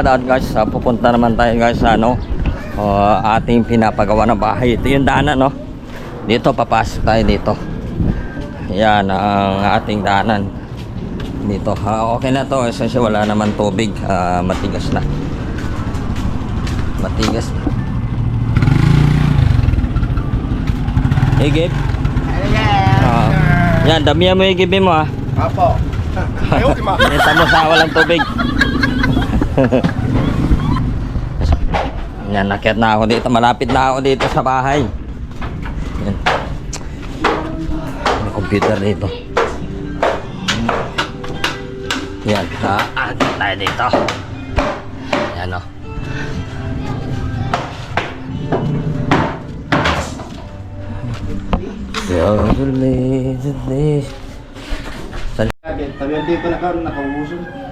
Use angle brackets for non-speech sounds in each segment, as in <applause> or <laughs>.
at guys, ah, pupunta naman tayo guys sa ano, ah, ating pinapagawa ng bahay. Ito yung daanan, no? Dito, papasok tayo dito. Yan ang ating daanan. Dito. Ah, okay na to kasi wala naman tubig. Ah, matigas na. Matigas na. Higip. Ah, yan, damihan mo higipin mo ah. Apo. <laughs> Ay, ultima. Kita mo sa walang tubig. <laughs> Yan, nakyat na ako dito. Malapit na ako dito sa bahay. Yan. May computer dito. Yan, aakit tayo dito. Yan o. Yodeli, yodeli. Tabi hindi pa nakaroon, nakaubusan.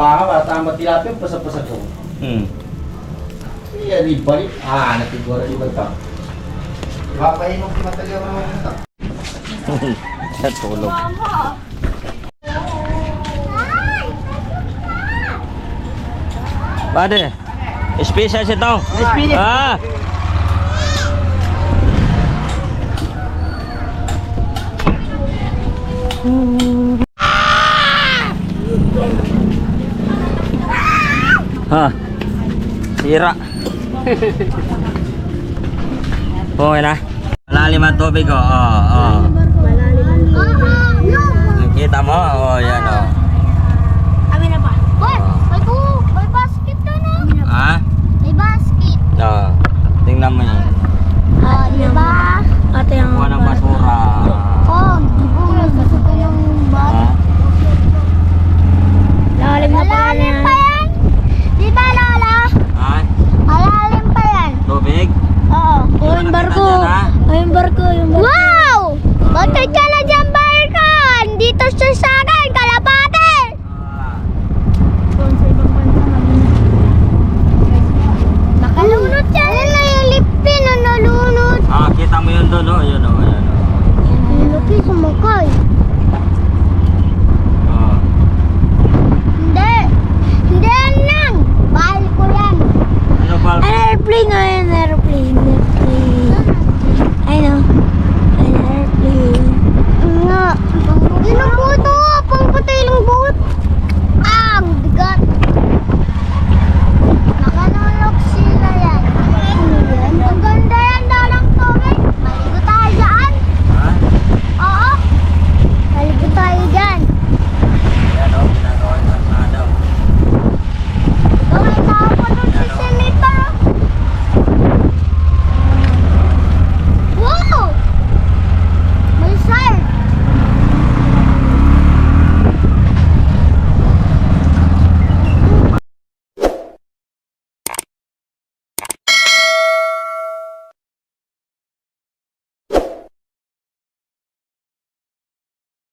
Nasabahan ka, tama tilapia, pasa-pasa ko. Hmm. Iya, di balik. Ah, natigura di balik ka. Papainom ko matagal mo ito. Sa tulog. Pade, special si Tong. Special. Ah. Ha. Sira. Okay na. Malalim ang tubig oh. Oh, oh. Kita mo? Oh, yan mo yun doon, oh. no? Ayun, no? Oh, Ayun, oh. no? Lupi, sumakay.